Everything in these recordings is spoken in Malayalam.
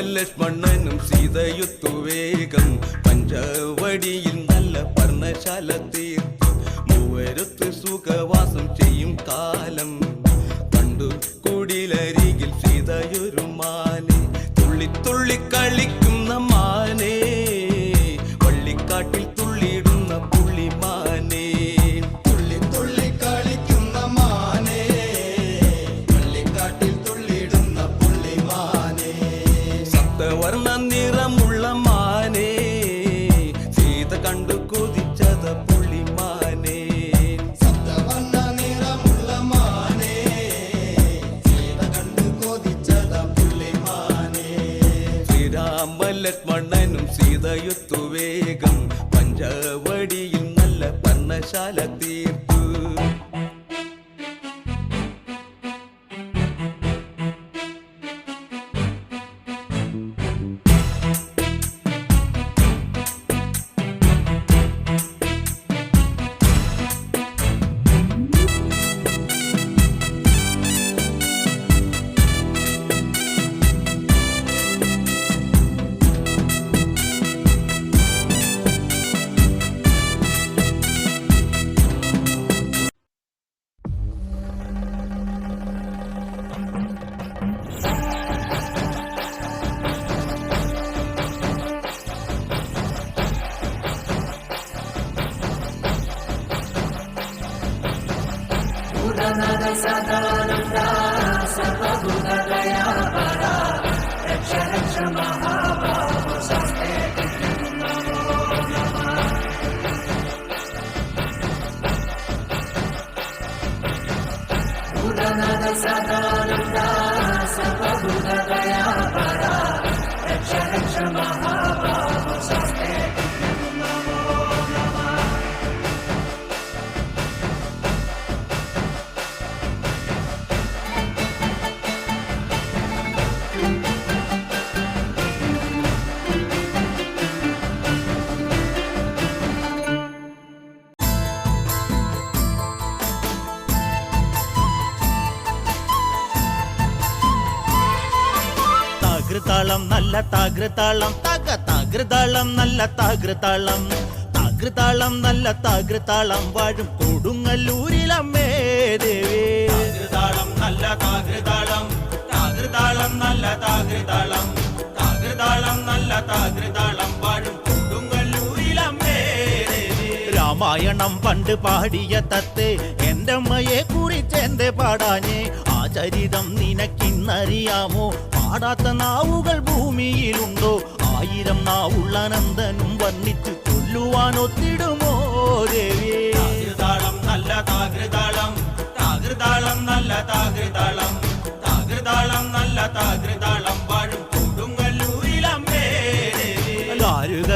ലക്ഷ്മണനും സീതയുത്തു വേഗം പഞ്ചവടിയിൽ നല്ല പർണശാല തീർത്തു. മൂവരുത്ത് സുഖവാസം ലക്ഷ്മണനും സീതയുത്തു വേഗം പഞ്ചവടിയിൽ നല്ല പർണശാല തീർത്തു सदानन्दा सर्वगुणदया परा रक्ष रक्ष महाबाहु सस्ते गुणनद सदानन्दा सर्वगुणदया परा रक्ष रक्ष महाबाहु सस्ते താകൃതാളം തക താകൃതാളം നല്ല താകൃതാളം താകൃതാളം നല്ല താകൃതാളം വാഴും കൊടുങ്ങല്ലൂരിലമ്മേ ദേവി. താകൃതാളം നല്ല താകൃതാളം താകൃതാളം നല്ല താകൃതാളം താകൃതാളം നല്ല താകൃതാളം വാഴും കൊടുങ്ങല്ലൂരിലമ്മേ ദേവി. രാമായണം പണ്ട് പാടിയ തത്തെ എന്റെ അമ്മയെ കുറിച്ച് എന്റെ പാടാഞ്ഞേ? ആ ചരിതം നിനക്കിന്നറിയാമോ? പാടാത്ത നാവുകൾ ഭൂമിയിലുണ്ടോ? ആയിരം നാവുള്ള നന്ദനും വർണിച്ച് കൊല്ലുവാൻ ഒത്തിടുമോ ദേവി? താകൃതാളം നല്ല താകൃതാളം താകൃതാളം നല്ല താകൃതാളം താകൃതാളം നല്ല താകൃതാളം.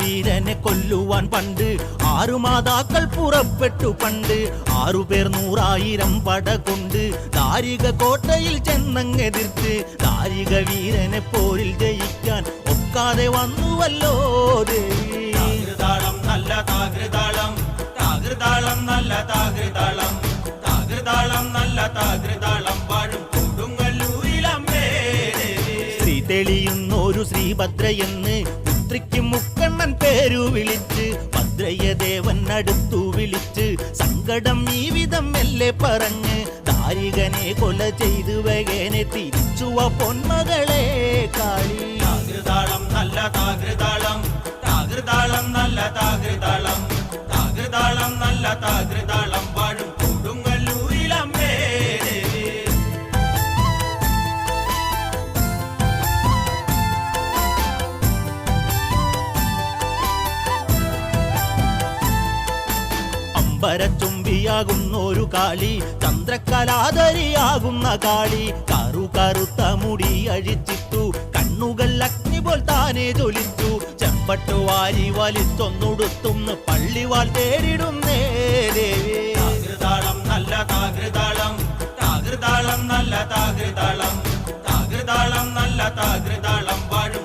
വീരനെ കൊല്ലുവാൻ പണ്ട് ആറു മാതാക്കൾ പുറപ്പെട്ടു പണ്ട്. ആറുപേർ നൂറായിരം പട കൊണ്ട് ദാരിക കോട്ടയിൽ ചെന്നങ്ങെതിർത്ത് ദാരിക വീരനെ പോരിൽ ജയിക്കാൻ ഒക്കാതെ വന്നുവല്ലോ ദേവി താകൃതാളം നല്ല താകൃതാളം താകൃതാളം നല്ല താകൃതാളം താകൃതാളം നല്ല താകൃതാളം വാഴും കൊടുങ്ങല്ലൂരിലമ്മേ ദേവി ശ്രീ തെളിയുന്നൊരു ശ്രീഭദ്രയെന്ന് പുത്രിക്ക് മുക്കണ്ണൻ പേരു വിളിച്ച് ഭദ്രയദേവൻ അടുത്തു വിളിച്ച് സങ്കടം ഈ വിധം മെല്ലെ പറഞ്ഞ് ദാരികനെ കൊല ചെയ്തു വകേനെ തിരിച്ചുവ പൊന്മകളെ കാളി. താകൃതാളം നല്ല താകൃതാളം താകൃതാളം നല്ല താകൃതാളം താകൃതാളം നല്ല താകൃതാളം. ഒരു കാളി ചന്ദ്രകലാധരിയാകുന്ന കാളി. കറു കറുത്ത മുടി അഴിച്ചിട്ടു കണ്ണുകൾ അഗ്നി പോൽ താനെ ജ്വലിച്ചു. ചെമ്പട്ടു വാരി വലിച്ചൊന്നുടുത്തുന്ന് പള്ളിവാൾ താകൃതാളം നല്ല താകൃതാളം താകൃതാളം നല്ല താകൃതാളം താകൃതാളം നല്ല താകൃതാളം വാഴും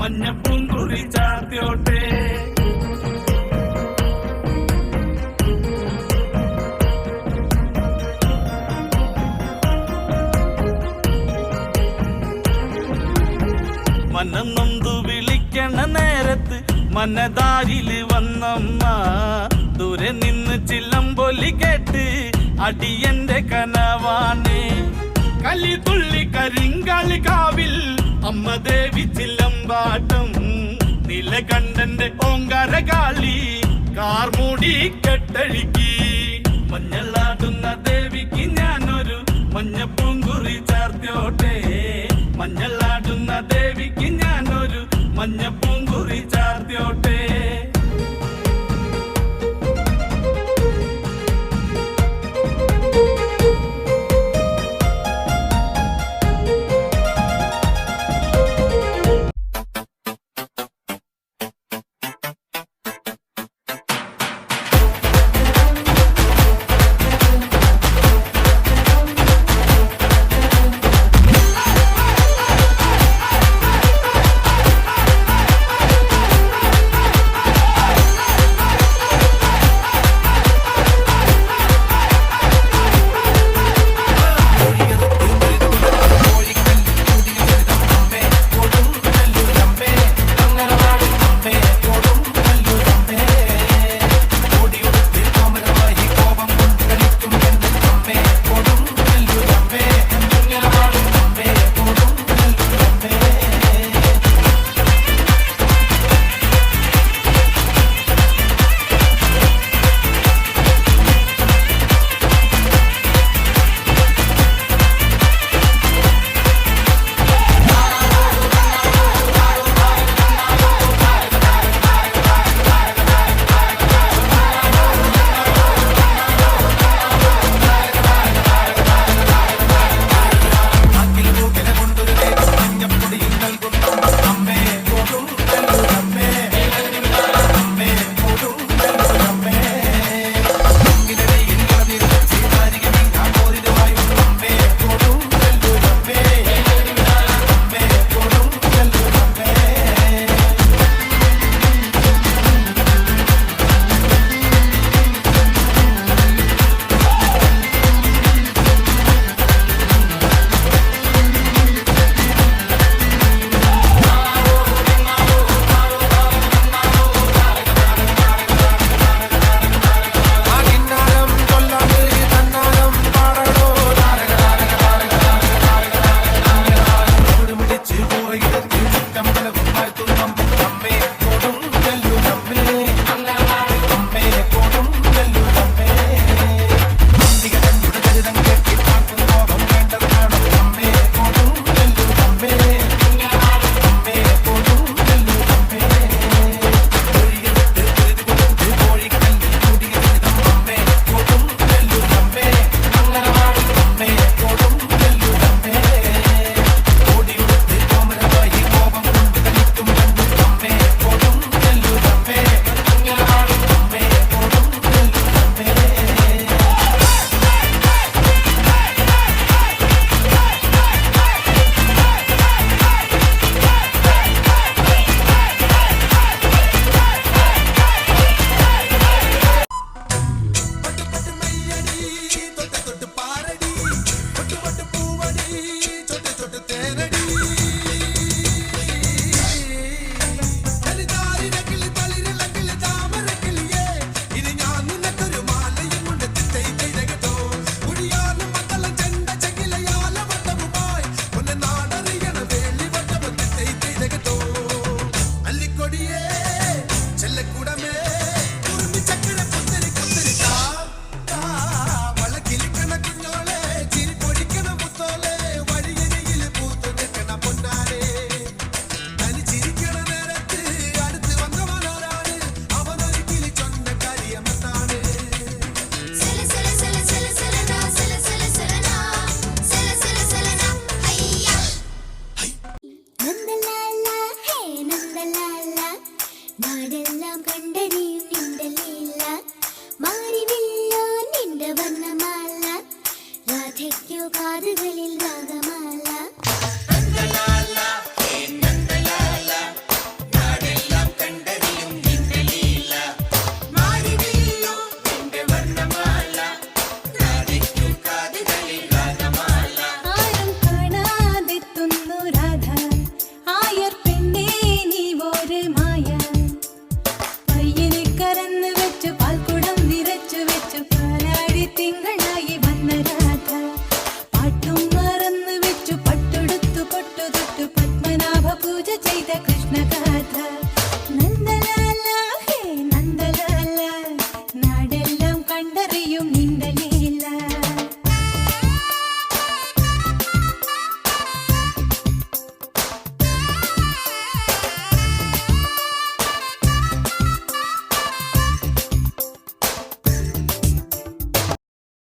മഞ്ഞപ്പൂങ്കുറി ചാർത്തിയോട്ടെ. മനം നൊന്തു വിളിക്കണ നേരത്ത് മനതാരിൽ വന്നമ്മ. ദൂരെ നിന്ന് ചില്ലമ്പൊലി കേട്ട് അടിയന്റെ കനവാണ്. കലി തുള്ളി കരിങ്കളി കാവിൽ അമ്മ ദേവി ചില്ലമ്പാട്ടം നിലകണ്ഠന്റെ ഓങ്കാര കാളി കാർമൂടി കെട്ടഴുകി മഞ്ഞളാടുന്ന ദേവിക്ക് ഞാനൊരു മഞ്ഞപ്പൂങ്കുറി ചാർത്തോട്ടെ മഞ്ഞളാടുന്ന ദേവിക്ക് ഞാനൊരു മഞ്ഞപ്പൂങ്കുറി ചാർത്തിയോട്ടെ